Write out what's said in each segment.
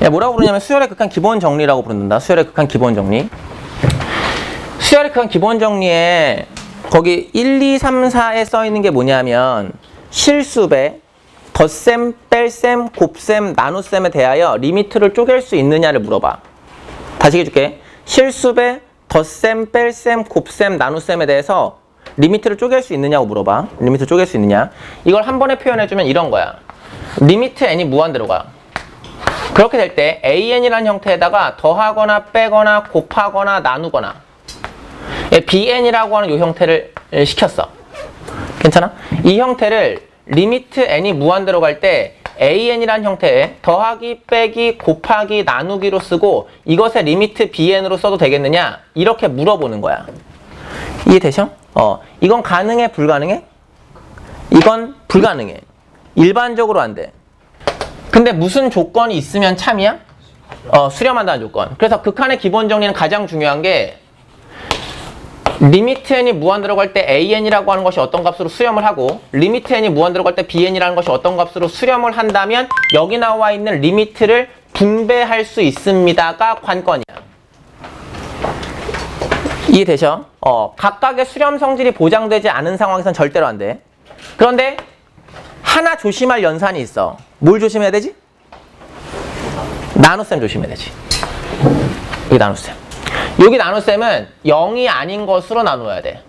야, 뭐라고 부르냐면 수열의 극한 기본 정리라고 부른다. 수열의 극한 기본 정리. 수열의 극한 기본 정리에 거기 1, 2, 3, 4에 써 있는 게 뭐냐면 실수배, 덧셈, 뺄셈, 곱셈, 나눗셈에 대하여 리미트를 쪼갤 수 있느냐를 물어봐. 다시 해줄게. 실수배, 덧셈, 뺄셈, 곱셈, 나눗셈에 대해서 리미트를 쪼갤 수 있느냐고 물어봐. 리미트 쪼갤 수 있느냐. 이걸 한 번에 표현해주면 이런 거야. 리미트 n이 무한대로 가. 그렇게 될 때 an이라는 형태에다가 더하거나 빼거나 곱하거나 나누거나 예, bn이라고 하는 이 형태를 예, 시켰어. 괜찮아? 이 형태를 리미트 n이 무한대로 갈 때 an이라는 형태에 더하기, 빼기, 곱하기, 나누기로 쓰고 이것의 리미트 bn으로 써도 되겠느냐? 이렇게 물어보는 거야. 이해되셔? 어, 이건 가능해, 불가능해? 이건 불가능해. 일반적으로 안 돼. 근데 무슨 조건이 있으면 참이야? 어, 수렴한다는 조건. 그래서 극한의 기본 정리는 가장 중요한 게 리미트 n이 무한 들어갈 때 an이라고 하는 것이 어떤 값으로 수렴을 하고 리미트 n이 무한 들어갈 때 bn이라는 것이 어떤 값으로 수렴을 한다면 여기 나와 있는 리미트를 분배할 수 있습니다가 관건이야. 이해되셔? 어, 각각의 수렴 성질이 보장되지 않은 상황에선 절대로 안 돼. 그런데 하나 조심할 연산이 있어. 뭘 조심해야 되지? 나눗셈 조심해야 되지. 여기 나눗셈. 여기 나눗셈은 0이 아닌 것으로 나누어야 돼.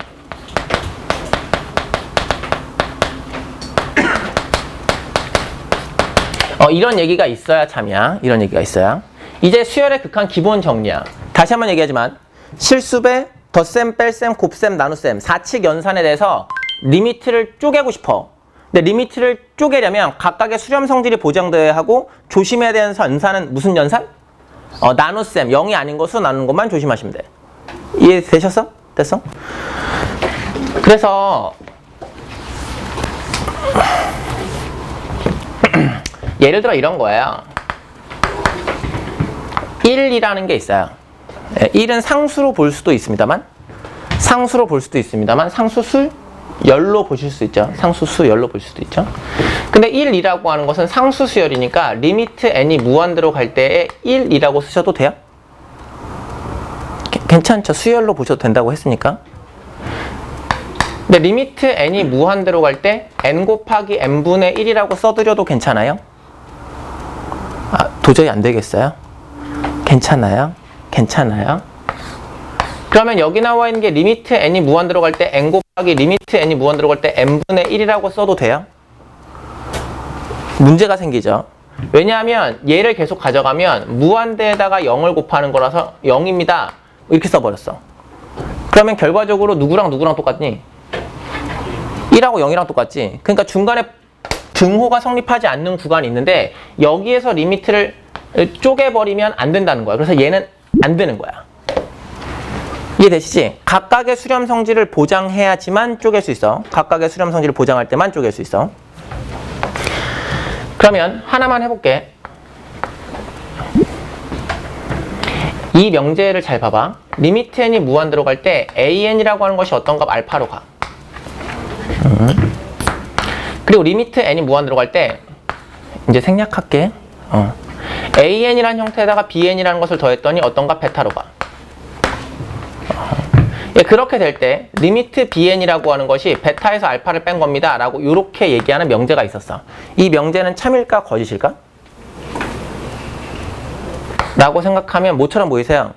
어, 이런 얘기가 있어야 참이야. 이런 얘기가 있어야. 이제 수열의 극한 기본 정리야. 다시 한번 얘기하지만 실수배, 덧셈, 뺄셈, 곱셈, 나눗셈, 사칙 연산에 대해서 리미트를 쪼개고 싶어. 근데 리미트를 쪼개려면 각각의 수렴 성질이 보장되어야 하고 조심해야 되는 연산은 무슨 연산? 어, 나눗셈, 0이 아닌 것으로 나누는 것만 조심하시면 돼. 이해되셨어? 됐어? 그래서 예를 들어 이런 거예요. 1이라는 게 있어요. 예, 1은 상수로 볼 수도 있습니다만 상수로 볼 수도 있습니다만 상수술 열로 보실 수 있죠. 상수수 열로 볼 수도 있죠. 근데 1이라고 하는 것은 상수수열이니까 리미트 n이 무한대로 갈 때에 1이라고 쓰셔도 돼요? 게- 괜찮죠. 수열로 보셔도 된다고 했으니까. 근데 리미트 n이 무한대로 갈 때 n 곱하기 n분의 1이라고 써드려도 괜찮아요? 아, 도저히 안 되겠어요? 괜찮아요? 괜찮아요? 그러면 여기 나와 있는 게 리미트 n이 무한대로 갈때 n 곱하기 리미트 n이 무한대로 갈때 n분의 1이라고 써도 돼요? 문제가 생기죠. 왜냐하면 얘를 계속 가져가면 무한대에다가 0을 곱하는 거라서 0입니다. 이렇게 써버렸어. 그러면 결과적으로 누구랑 누구랑 똑같니? 1하고 0이랑 똑같지. 그러니까 중간에 등호가 성립하지 않는 구간이 있는데 여기에서 리미트를 쪼개버리면 안 된다는 거야. 그래서 얘는 안 되는 거야. 이해되시지? 각각의 수렴 성질을 보장해야지만 쪼갤 수 있어. 각각의 수렴 성질을 보장할 때만 쪼갤 수 있어. 그러면 하나만 해볼게. 이 명제를 잘 봐봐. 리미트 n이 무한대로 갈때 an이라고 하는 것이 어떤 값 알파로 가. 음. 그리고 리미트 n이 무한대로 갈때 이제 생략할게. 어. an이라는 형태에다가 bn이라는 것을 더했더니 어떤 값 베타로 가. 예, 그렇게 될 때 리미트 bn이라고 하는 것이 베타에서 알파를 뺀 겁니다. 라고 이렇게 얘기하는 명제가 있었어. 이 명제는 참일까 거짓일까? 라고 생각하면 뭐처럼 보이세요?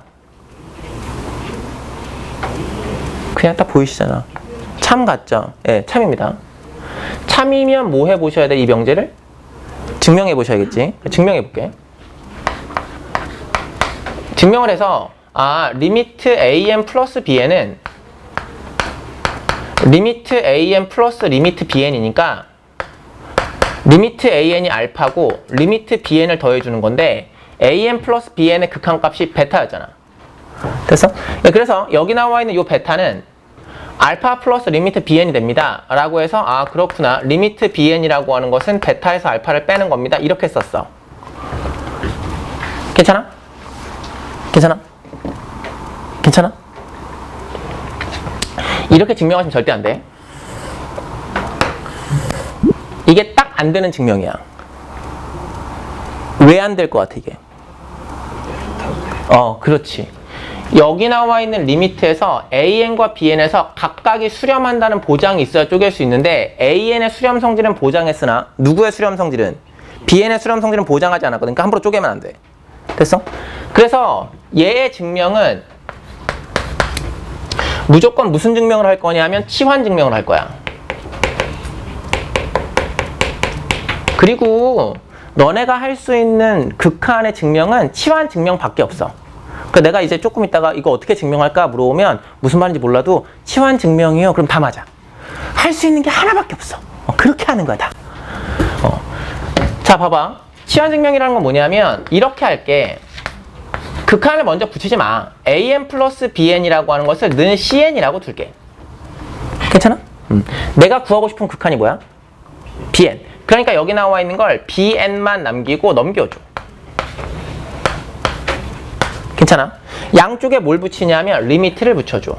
그냥 딱 보이시잖아. 참 같죠? 예, 참입니다. 참이면 뭐 해보셔야 돼, 이 명제를? 증명해 보셔야겠지. 증명해 볼게. 증명을 해서 아 리미트 am 플러스 bn은 리미트 am 플러스 리미트 bn이니까 리미트 an이 알파고 리미트 bn을 더해주는 건데 am 플러스 bn의 극한값이 베타였잖아. 됐어? 예, 그래서 여기 나와 있는 이 베타는 알파 플러스 리미트 bn이 됩니다. 라고 해서 아 그렇구나. 리미트 bn이라고 하는 것은 베타에서 알파를 빼는 겁니다. 이렇게 썼어. 괜찮아? 괜찮아? 괜찮아? 이렇게 증명하시면 절대 안 돼. 이게 딱 안 되는 증명이야. 왜 안 될 것 같아, 이게? 어, 그렇지. 여기 나와 있는 리미트에서 AN과 BN에서 각각이 수렴한다는 보장이 있어야 쪼갤 수 있는데 AN의 수렴 성질은 보장했으나 누구의 수렴 성질은 BN의 수렴 성질은 보장하지 않았거든. 그러니까 함부로 쪼개면 안 돼. 됐어? 그래서 얘의 증명은 무조건 무슨 증명을 할 거냐면 치환 증명을 할 거야. 그리고 너네가 할 수 있는 극한의 증명은 치환 증명밖에 없어. 그 내가 이제 조금 있다가 이거 어떻게 증명할까 물어보면 무슨 말인지 몰라도 치환 증명이요. 그럼 다 맞아. 할 수 있는 게 하나밖에 없어. 어, 그렇게 하는 거야 다. 어. 자 봐봐. 치환 증명이라는 건 뭐냐면 이렇게 할게. 극한을 먼저 붙이지 마. an 플러스 bn이라고 하는 것을 는 cn이라고 둘게. 괜찮아? 음. 내가 구하고 싶은 극한이 뭐야? bn. 그러니까 여기 나와 있는 걸 bn만 남기고 넘겨줘. 괜찮아? 양쪽에 뭘 붙이냐면 리미트를 붙여줘.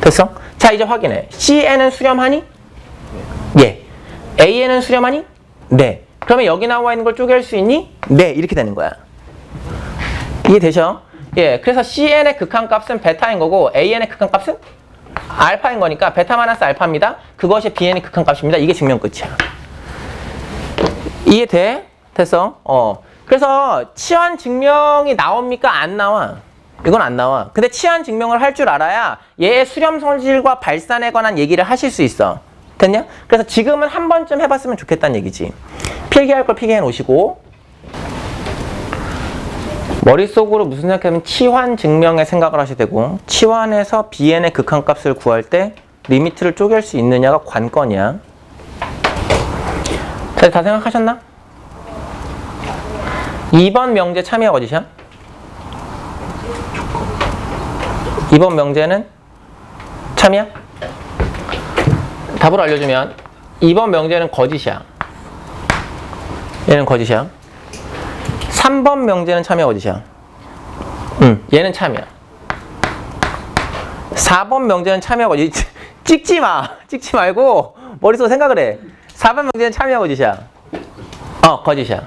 됐어? 자 이제 확인해. cn은 수렴하니? 예. an은 수렴하니? 네. 그러면 여기 나와 있는 걸 쪼갤 수 있니? 네. 이렇게 되는 거야. 이해되죠? 예. 그래서 cn의 극한값은 베타인 거고 an의 극한값은 알파인 거니까 베타 마이너스 알파입니다. 그것이 bn의 극한값입니다. 이게 증명 끝이야. 이해돼? 됐어? 어. 그래서 치환 증명이 나옵니까? 안 나와. 이건 안 나와. 근데 치환 증명을 할 줄 알아야 얘의 수렴 성질과 발산에 관한 얘기를 하실 수 있어. 됐냐? 그래서 지금은 한 번쯤 해봤으면 좋겠다는 얘기지. 필기할 걸 필기해 놓으시고 머릿속으로 무슨 생각하면 치환 증명의 생각을 하셔야 되고 치환에서 bn의 극한값을 구할 때 리미트를 쪼갤 수 있느냐가 관건이야. 자, 다 생각하셨나? 2번 명제 참여 거짓이야? 2번 명제는 참이야? 답을 알려주면 2번 명제는 거짓이야. 얘는 거짓이야. 3번 명제는 참여 거짓이야. 응, 얘는 참이야. 4번 명제는 참여 거짓. 찍지 마. 찍지 말고 머릿속에 생각을 해. 4번 명제는 참여 거짓이야. 어, 거짓이야.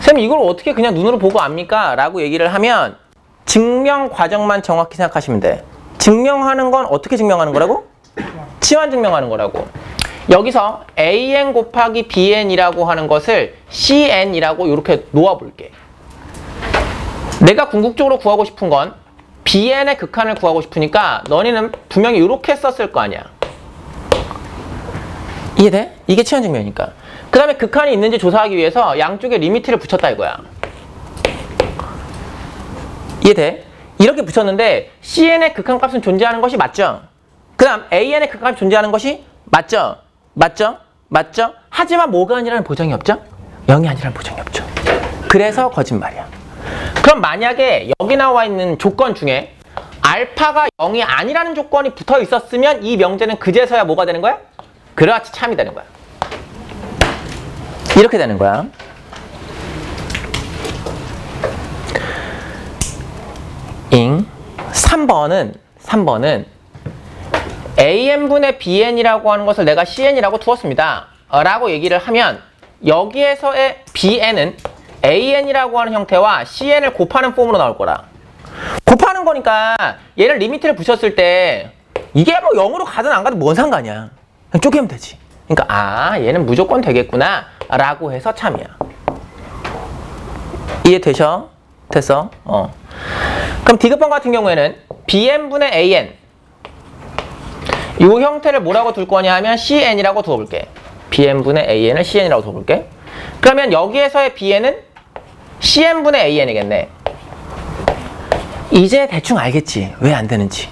쌤 이걸 어떻게 그냥 눈으로 보고 압니까? 라고 얘기를 하면 증명 과정만 정확히 생각하시면 돼. 증명하는 건 어떻게 증명하는 거라고? 치환 증명하는 거라고. 여기서 an 곱하기 bn이라고 하는 것을 cn이라고 이렇게 놓아볼게. 내가 궁극적으로 구하고 싶은 건 bn의 극한을 구하고 싶으니까 너희는 분명히 이렇게 썼을 거 아니야. 이해돼? 이게 치환 증명이니까. 그 다음에 극한이 있는지 조사하기 위해서 양쪽에 리미트를 붙였다 이거야. 이해돼? 이렇게 붙였는데 cn의 극한값은 존재하는 것이 맞죠? 그 다음 an의 극한값이 존재하는 것이 맞죠? 맞죠? 맞죠? 하지만 뭐가 아니라는 보장이 없죠? 0이 아니라는 보장이 없죠. 그래서 거짓말이야. 그럼 만약에 여기 나와 있는 조건 중에 알파가 0이 아니라는 조건이 붙어 있었으면 이 명제는 그제서야 뭐가 되는 거야? 그렇지 참이 되는 거야. 이렇게 되는 거야. 잉 3번은 3번은 AN분의 BN이라고 하는 것을 내가 CN이라고 두었습니다. 어, 라고 얘기를 하면 여기에서의 BN은 AN이라고 하는 형태와 CN을 곱하는 폼으로 나올 거라. 곱하는 거니까 얘를 리미트를 붙였을 때 이게 뭐 0으로 가든 안 가든 뭔 상관이야. 그냥 쪼개면 되지. 그러니까 아 얘는 무조건 되겠구나 라고 해서 참이야. 이해되셔? 됐어? 어. 그럼 디귿번 같은 경우에는 BN분의 AN 이 형태를 뭐라고 둘 거냐 하면 CN이라고 두어볼게. BN분의 AN을 CN이라고 두어볼게. 그러면 여기에서의 BN은 CN분의 AN이겠네. 이제 대충 알겠지. 왜 안 되는지.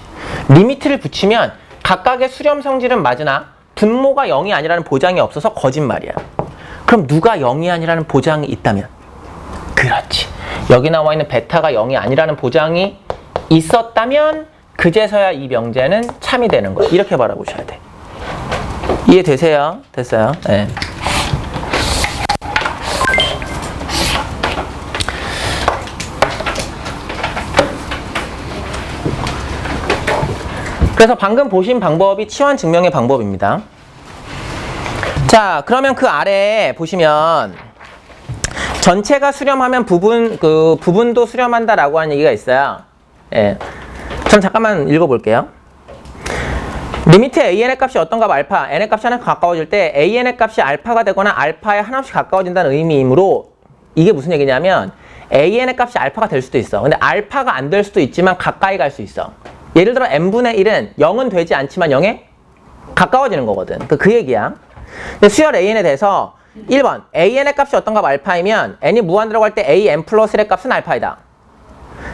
리미트를 붙이면 각각의 수렴 성질은 맞으나 분모가 0이 아니라는 보장이 없어서 거짓말이야. 그럼 누가 0이 아니라는 보장이 있다면? 그렇지. 여기 나와 있는 베타가 0이 아니라는 보장이 있었다면 그제서야 이 명제는 참이 되는 거야. 이렇게 바라보셔야 돼. 이해되세요? 됐어요? 네. 그래서 방금 보신 방법이 치환 증명의 방법입니다. 자, 그러면 그 아래에 보시면 전체가 수렴하면 부분 그 부분도 수렴한다라고 하는 얘기가 있어요. 예. 전 잠깐만 읽어볼게요. 리미트 an의 값이 어떤 값 알파, n의 값이 하나 가까워질 때 an의 값이 알파가 되거나 알파에 하나씩 가까워진다는 의미이므로 이게 무슨 얘기냐면 an의 값이 알파가 될 수도 있어. 근데 알파가 안 될 수도 있지만 가까이 갈 수 있어. 예를 들어 n분의 1은 0은 되지 않지만 0에 가까워지는 거거든. 그, 그 얘기야. 근데 수열 an에 대해서 1번 an의 값이 어떤 값 알파이면 n이 무한대로 갈 때 an 플러스 1의 값은 알파이다.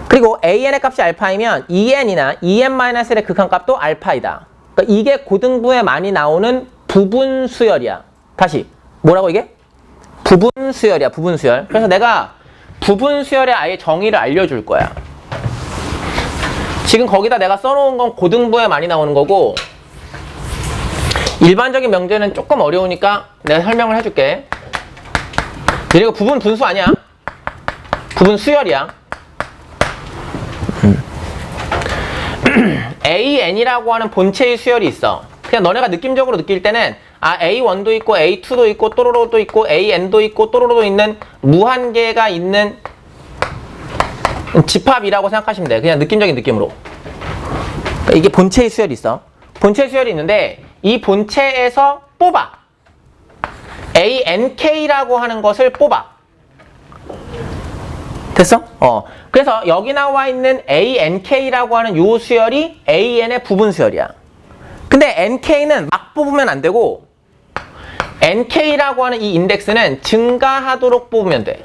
그리고 an의 값이 알파이면 2n이나 2n-1의 극한값도 알파이다. 그러니까 이게 고등부에 많이 나오는 부분 수열이야. 다시 뭐라고 이게? 부분 수열이야. 부분 수열. 그래서 내가 부분 수열의 아예 정의를 알려줄 거야. 지금 거기다 내가 써놓은 건 고등부에 많이 나오는 거고 일반적인 명제는 조금 어려우니까 내가 설명을 해줄게. 그리고 부분 분수 아니야. 부분 수열이야. AN이라고 하는 본체의 수열이 있어. 그냥 너네가 느낌적으로 느낄 때는 아 A1도 있고 A2도 있고 또로로도 있고 AN도 있고 또로로도 있는 무한계가 있는 집합이라고 생각하시면 돼. 그냥 느낌적인 느낌으로. 그러니까 이게 본체의 수열이 있어. 본체 수열이 있는데 이 본체에서 뽑아. ANK라고 하는 것을 뽑아. 됐어? 어. 그래서 여기 나와 있는 ANK라고 하는 요 수열이 AN의 부분 수열이야. 근데 NK는 막 뽑으면 안 되고 NK라고 하는 이 인덱스는 증가하도록 뽑으면 돼.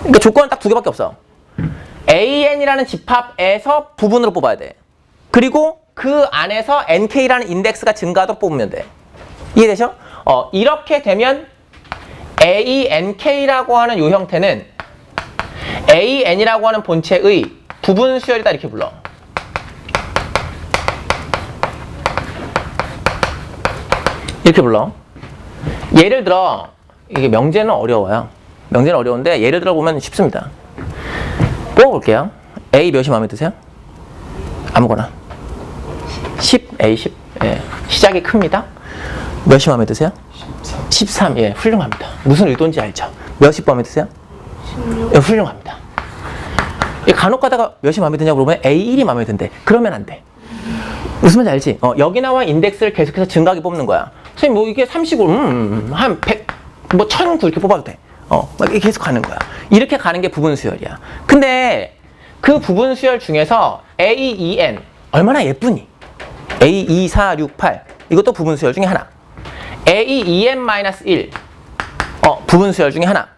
그러니까 조건은 딱 두 개밖에 없어. AN이라는 집합에서 부분으로 뽑아야 돼. 그리고 그 안에서 NK라는 인덱스가 증가하도록 뽑으면 돼. 이해되죠? 어, 이렇게 되면 ANK라고 하는 요 형태는 AN이라고 하는 본체의 부분 수열이다 이렇게 불러. 이렇게 불러. 예를 들어 이게 명제는 어려워요. 명제는 어려운데 예를 들어 보면 쉽습니다. 뽑아볼게요. A 몇이 마음에 드세요? 아무거나. 10, A 10. 예. 시작이 큽니다. 몇이 마음에 드세요? 13. 예, 훌륭합니다. 무슨 의도인지 알죠? 몇이 마음에 드세요? 16. 예, 훌륭합니다. 예, 간혹 가다가 몇이 마음에 드냐고 물어보면 A1이 마음에 든대. 그러면 안 돼. 무슨 말인지 알지? 어, 여기 나와 인덱스를 계속해서 증가하게 뽑는 거야. 선생님, 뭐 이게 35, 음, 음, 한 100, 뭐 1009 이렇게 뽑아도 돼. 어, 막 이렇게 계속 가는 거야. 이렇게 가는 게 부분 수열이야. 근데 그 부분 수열 중에서 A, E, N 얼마나 예쁘니? A, 2, 4, 6, 8 이것도 부분 수열 중에 하나. A, E, N-1 어, 부분 수열 중에 하나.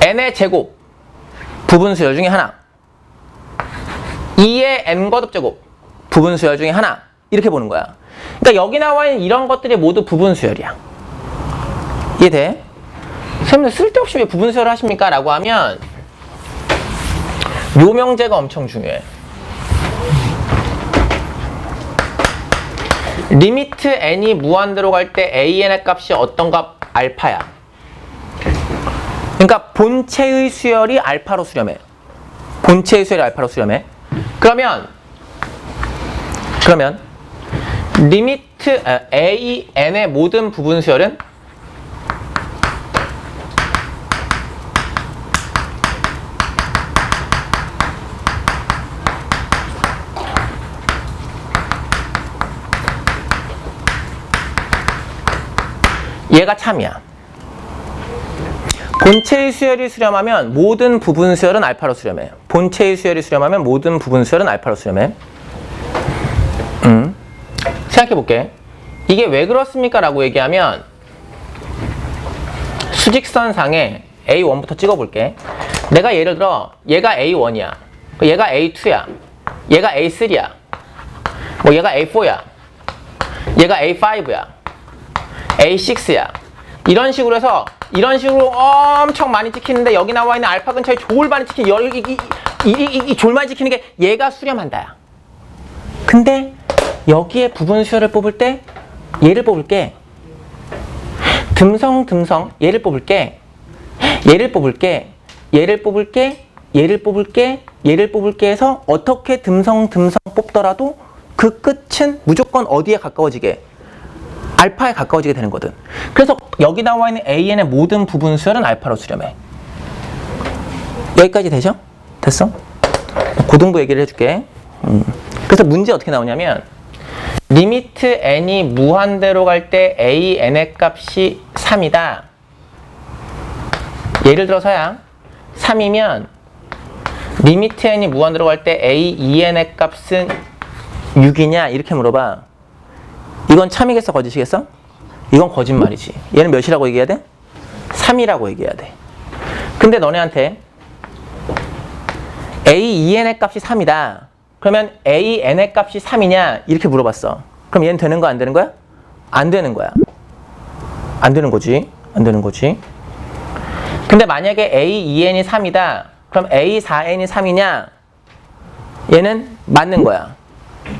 N의 제곱 부분 수열 중에 하나. 2의 N 거듭 제곱 부분 수열 중에 하나. 이렇게 보는 거야. 그러니까 여기 나와 있는 이런 것들이 모두 부분 수열이야. 이해돼? 선생님들 쓸데없이 왜 부분 수열을 하십니까? 라고 하면 요 명제가 엄청 중요해. 리미트 n이 무한대로 갈 때 an의 값이 어떤 값? 알파야. 그러니까 본체의 수열이 알파로 수렴해. 본체의 수열이 알파로 수렴해. 그러면 그러면 리미트 아, a n의 모든 부분 수열은 얘가 참이야. 본체의 수열이 수렴하면 모든 부분 수열은 알파로 수렴해. 본체의 수열이 수렴하면 모든 부분 수열은 알파로 수렴해. 음. 생각해 볼게. 이게 왜 그렇습니까? 라고 얘기하면 수직선 상에 A1부터 찍어 볼게. 내가 예를 들어 얘가 A1이야. 얘가 A2야. 얘가 A3야. 뭐 얘가 A4야. 얘가 A5야. A6야. 이런 식으로 해서 이런 식으로 엄청 많이 찍히는데 여기 나와 있는 알파 근처에 졸 많이 찍히는 여기 이, 이, 이, 이, 졸 많이 찍히는 게 얘가 수렴한다야. 근데 여기에 부분 수열을 뽑을 때 얘를 뽑을게. 듬성 듬성 얘를 뽑을게. 얘를 뽑을게. 얘를 뽑을게. 얘를 뽑을게, 얘를 뽑을게 해서 어떻게 듬성 듬성 뽑더라도 그 끝은 무조건 어디에 가까워지게? 알파에 가까워지게 되는 거든. 그래서 여기 나와 있는 AN의 모든 부분 수열은 알파로 수렴해. 여기까지 되죠? 됐어? 고등부 얘기를 해줄게. 음. 그래서 문제 어떻게 나오냐면 리미트 n이 무한대로 갈 때 a n의 값이 3이다. 예를 들어서야 3이면 리미트 n이 무한대로 갈 때 a 2n의 값은 6이냐 이렇게 물어봐. 이건 참이겠어 거짓이겠어? 이건 거짓말이지. 얘는 몇이라고 얘기해야 돼? 3이라고 얘기해야 돼. 근데 너네한테 a 2n의 값이 3이다. 그러면 a n의 값이 3이냐 이렇게 물어봤어. 그럼 얘는 되는 거 안 되는 거야? 안 되는 거야. 안 되는 거지. 안 되는 거지. 근데 만약에 a 2n이 3이다. 그럼 a 4n이 3이냐? 얘는 맞는 거야.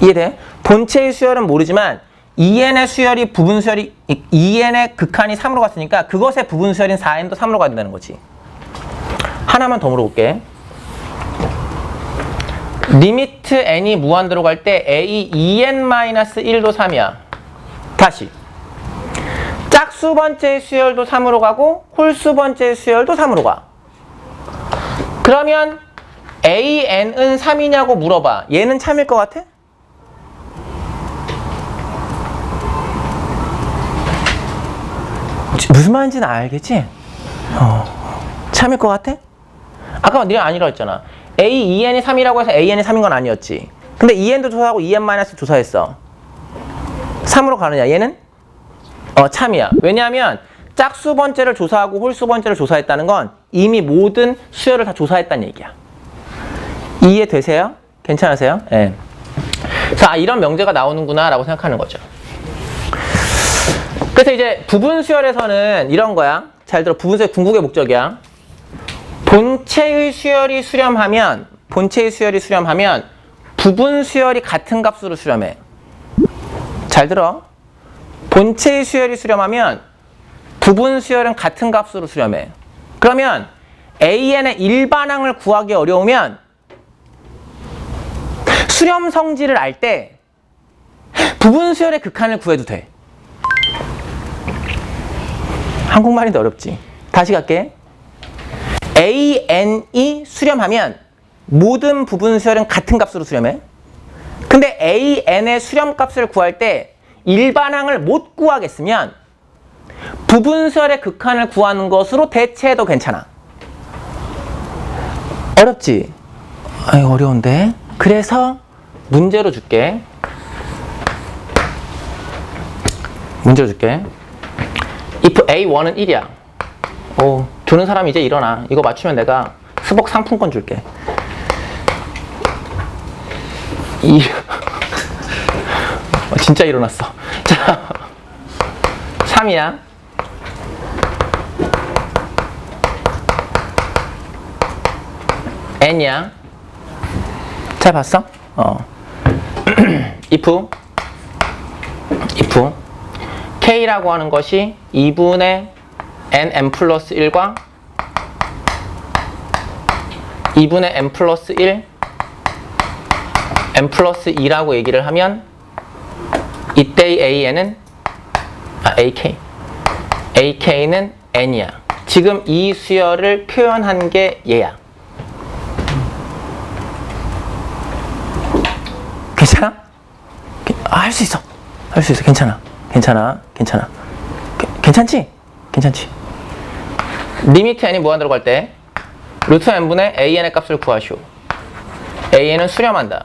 이해돼? 본체의 수열은 모르지만 2n의 수열이 부분 수열이 2n의 극한이 3으로 갔으니까 그것의 부분 수열인 4n도 3으로 가야 된다는 거지. 하나만 더 물어볼게. 리미트 n이 무한대로 갈 때 a 2n-1도 3이야. 다시. 짝수 번째의 수열도 3으로 가고 홀수 번째의 수열도 3으로 가. 그러면 an은 3이냐고 물어봐. 얘는 참일 것 같아? 무슨 말인지는 알겠지? 어. 참일 것 같아? 아까 네가 아니라고 했잖아. A, 2n이 3이라고 해서 AN이 3인 건 아니었지. 근데 2n도 조사하고 2n- 조사했어. 3으로 가느냐? 얘는? 어, 참이야. 왜냐하면 짝수 번째를 조사하고 홀수 번째를 조사했다는 건 이미 모든 수열을 다 조사했다는 얘기야. 이해 되세요? 괜찮으세요? 예. 네. 자, 이런 명제가 나오는구나 라고 생각하는 거죠. 그래서 이제 부분 수열에서는 이런 거야. 잘 들어. 부분 수열 궁극의 목적이야. 본체의 수열이 수렴하면 본체의 수열이 수렴하면 부분 수열이 같은 값으로 수렴해. 잘 들어. 본체의 수열이 수렴하면 부분 수열은 같은 값으로 수렴해. 그러면 AN의 일반항을 구하기 어려우면 수렴 성질을 알 때 부분 수열의 극한을 구해도 돼. 한국말인데 어렵지. 다시 갈게. AN이 수렴하면 모든 부분 수열은 같은 값으로 수렴해. 근데 AN의 수렴 값을 구할 때 일반항을 못 구하겠으면 부분 수열의 극한을 구하는 것으로 대체해도 괜찮아. 어렵지? 아이 어려운데. 그래서 문제로 줄게. 문제로 줄게. If A1은 1이야. 오, 두는 사람 이제 일어나. 이거 맞추면 내가 스벅 상품권 줄게. 이 어, 진짜 일어났어. 자, 3이야. n이야. 잘 봤어? 어. if if k라고 하는 것이 2분의 nm 플러스 1과 2분의 m 플러스 1 m 플러스 2라고 얘기를 하면 이때의 an은 아 ak ak는 n이야. 지금 이 수열을 표현한 게 얘야. 괜찮아? 아, 할수 있어. 할 수 있어. 괜찮아 괜찮아 괜찮아 게- 괜찮지? 괜찮지? 리미트 n이 무한대로 갈 때 루트 n분의 an의 값을 구하시오. an은 수렴한다.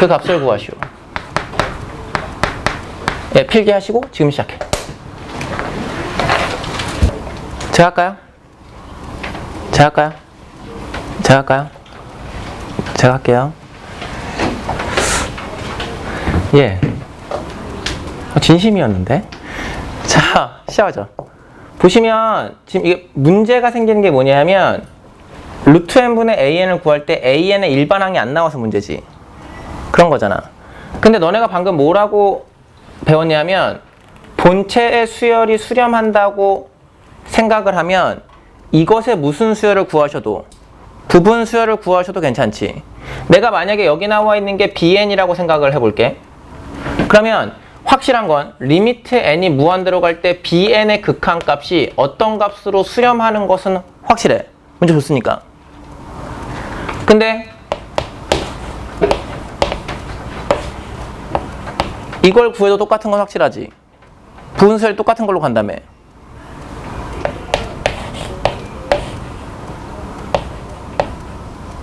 그 값을 구하시오. 예, 필기하시고 지금 시작해. 제가 할까요? 제가 할까요? 제가 할까요? 제가 할게요. 예. 어, 진심이었는데? 자, 시작하죠. 보시면 지금 이게 문제가 생기는 게 뭐냐면 루트 n분의 an을 구할 때 an의 일반항이 안 나와서 문제지. 그런 거잖아. 근데 너네가 방금 뭐라고 배웠냐면 본체의 수열이 수렴한다고 생각을 하면 이것의 무슨 수열을 구하셔도 부분 수열을 구하셔도 괜찮지. 내가 만약에 여기 나와 있는 게 bn이라고 생각을 해볼게. 그러면 확실한 건 리미트 n이 무한대로 갈 때 bn의 극한값이 어떤 값으로 수렴하는 것은 확실해. 문제 좋으니까. 근데 이걸 구해도 똑같은 건 확실하지. 부분수열 똑같은 걸로 간다며.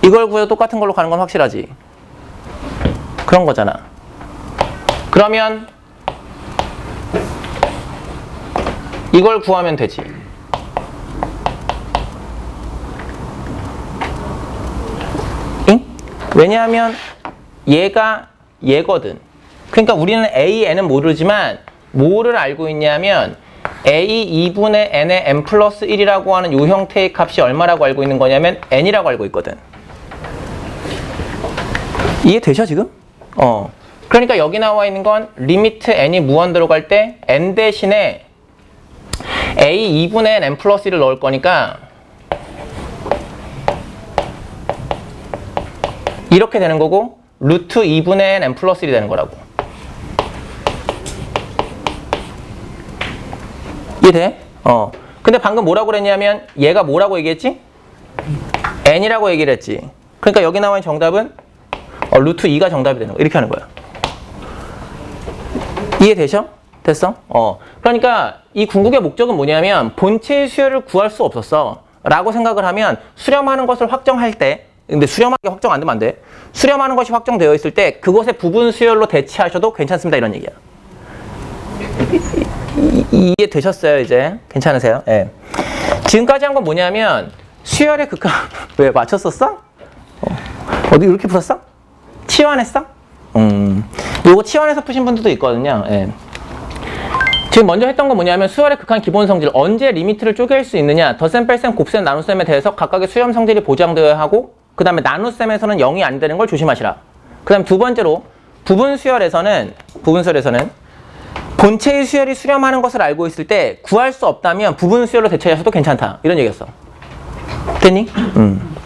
이걸 구해도 똑같은 걸로 가는 건 확실하지. 그런 거잖아. 그러면 이걸 구하면 되지. 응? 왜냐하면 얘가 얘거든. 그러니까 우리는 a, n은 모르지만 뭐를 알고 있냐면 a 2분의 n의 n 플러스 1이라고 하는 요 형태의 값이 얼마라고 알고 있는 거냐면 n이라고 알고 있거든. 이해되셔 지금? 어. 그러니까 여기 나와 있는 건 리미트 n이 무한대로 갈때 n 대신에 a 2분의 n, n 플러스 1을 넣을 거니까 이렇게 되는 거고 루트 2분의 n, n 플러스 1이 되는 거라고. 이해돼? 어. 근데 방금 뭐라고 그랬냐면 얘가 뭐라고 얘기했지? n이라고 얘기를 했지. 그러니까 여기 나와 있는 정답은 어, 루트 2가 정답이 되는 거야. 이렇게 하는 거야. 이해되셔? 됐어? 어. 그러니까 이 궁극의 목적은 뭐냐면 본체의 수열을 구할 수 없었어. 라고 생각을 하면 수렴하는 것을 확정할 때 근데 수렴하게 확정 안 되면 안 돼. 수렴하는 것이 확정되어 있을 때 그것의 부분 수열로 대체하셔도 괜찮습니다. 이런 얘기야. 이- 이- 이해되셨어요, 이제? 괜찮으세요? 예. 지금까지 한 건 뭐냐면 수열의 극한 왜 맞췄었어? 어. 어디 이렇게 풀었어? 치환했어? 음. 요거 치환해서 푸신 분들도 있거든요. 예. 지금 먼저 했던 건 뭐냐면 수열의 극한 기본 성질 언제 리미트를 쪼갤 수 있느냐 덧셈, 뺄셈, 곱셈, 나눗셈에 대해서 각각의 수렴 성질이 보장되어야 하고 그 다음에 나눗셈에서는 0이 안 되는 걸 조심하시라 그 다음 두 번째로 부분 수열에서는 부분 수열에서는 본체의 수열이 수렴하는 것을 알고 있을 때 구할 수 없다면 부분 수열로 대체하셔도 괜찮다 이런 얘기였어 됐니? 음.